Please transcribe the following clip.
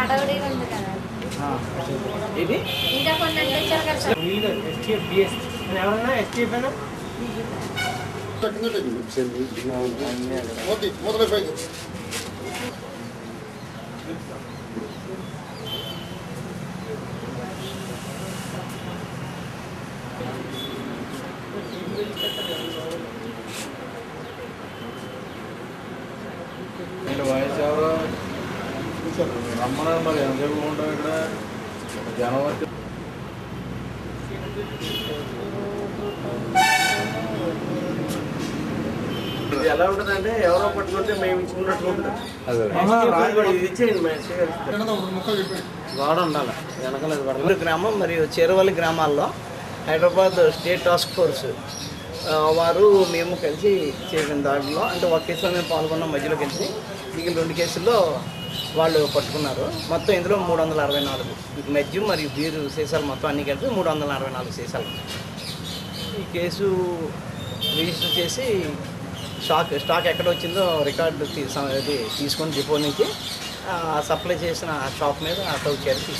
హడావుడి ఉంది కదా ఇది ఇంకా కొన్ని అందించారు కదా సార్ ఎస్టీఎఫ్ బిఎస్ ఎవరన్నా ఎస్టీఎఫ్ అయినా మొదలైపోయింది నేను మరి ఎంతసేపు ఉంటాం ఇక్కడ? జనం వచ్చి ఇది ఎలా ఉంటుంది అంటే ఎవరో పట్టుకుంటే మేము ఉంటుంది. ఇది ఇచ్చేయండి గోడ ఉండాలి. పడాలి. గ్రామం మరియు చేరువల్లి గ్రామాల్లో హైదరాబాద్ స్టేట్ టాస్క్ ఫోర్స్ వారు మేము కలిసి చేసిన దాంట్లో అంటే ఒక కేసులో మేము పాల్గొన్న మధ్యలో కలిసి మిగిలిన రెండు కేసుల్లో వాళ్ళు పట్టుకున్నారు. మొత్తం ఇందులో మూడు వందల అరవై నాలుగు. మెజ్జు మరియు బీరు సీసాలు మొత్తం అన్ని కలిపి మూడు వందల అరవై నాలుగు సీసాలు. ఈ కేసు రిజిస్టర్ చేసి స్టాక్ స్టాక్ ఎక్కడ వచ్చిందో రికార్డు తీ- తీసుకొని డిపో నుంచి సప్లై చేసిన షాప్ మీద అటౌట్ చేసి